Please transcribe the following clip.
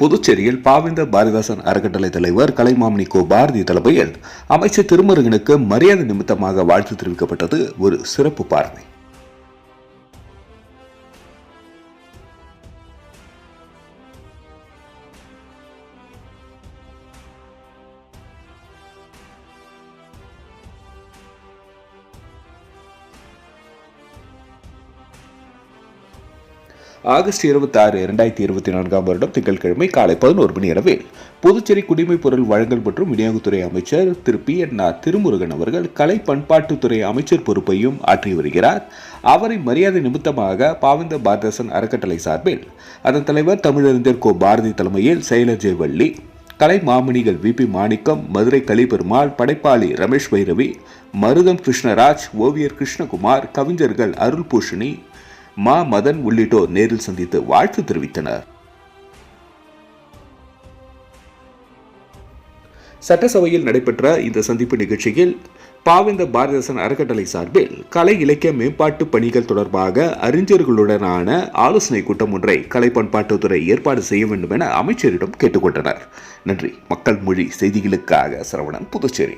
புதுச்சேரியில் பாவிந்த பாரதிதாசன் அறக்கட்டளை தலைவர் கலைமாமணி கோ பாரதி தலைமையில் அமைச்சர் திருமருகனுக்கு மரியாதை நிமித்தமாக வாழ்த்து தெரிவிக்கப்பட்டது ஒரு சிறப்பு பார்வை. ஆகஸ்ட் இருபத்தி ஆறு இரண்டாயிரத்தி இருபத்தி நான்காம் வருடம் திங்கட்கிழமை காலை பதினோரு மணி அளவில் புதுச்சேரி குடிமைப் பொருள் வழங்கல் மற்றும் விநியோகத்துறை அமைச்சர் Thiru P N R Thirumurugan அவர்கள் கலை பண்பாட்டுத்துறை அமைச்சர் பொறுப்பையும் ஆற்றி வருகிறார். அவரை மரியாதை நிமித்தமாக பாவிந்த பாரதாசன் அறக்கட்டளை சார்பில் அதன் தலைவர் தமிழறிஞர் கோ. பாரதி தலைமையில் செயலர் ஜெயவள்ளி கலை மாமணிகள் வி. பி. மாணிக்கம் மதுரை கலிபெருமாள் படைப்பாளி ரமேஷ் பைரவி மருதம் கிருஷ்ணராஜ் ஓவியர் கிருஷ்ணகுமார் கவிஞர்கள் அருள் பூஷணி மா மதன் உள்ளிட்டோர் நேரில் சந்தித்து வாழ்த்து தெரிவித்தனர். சட்டசபையில் நடைபெற்ற இந்த சந்திப்பு நிகழ்ச்சியில் பாவேந்த பாரதிதாசன் அறக்கட்டளை சார்பில் கலை இலக்கிய மேம்பாட்டு பணிகள் தொடர்பாக அறிஞர்களுடனான ஆலோசனை கூட்டம் ஒன்றை கலை பண்பாட்டுத்துறை ஏற்பாடு செய்ய வேண்டும் என அமைச்சரிடம் கேட்டுக்கொண்டனர். நன்றி. மக்கள் மொழி செய்திகளுக்காக சரவணன் புதுச்சேரி.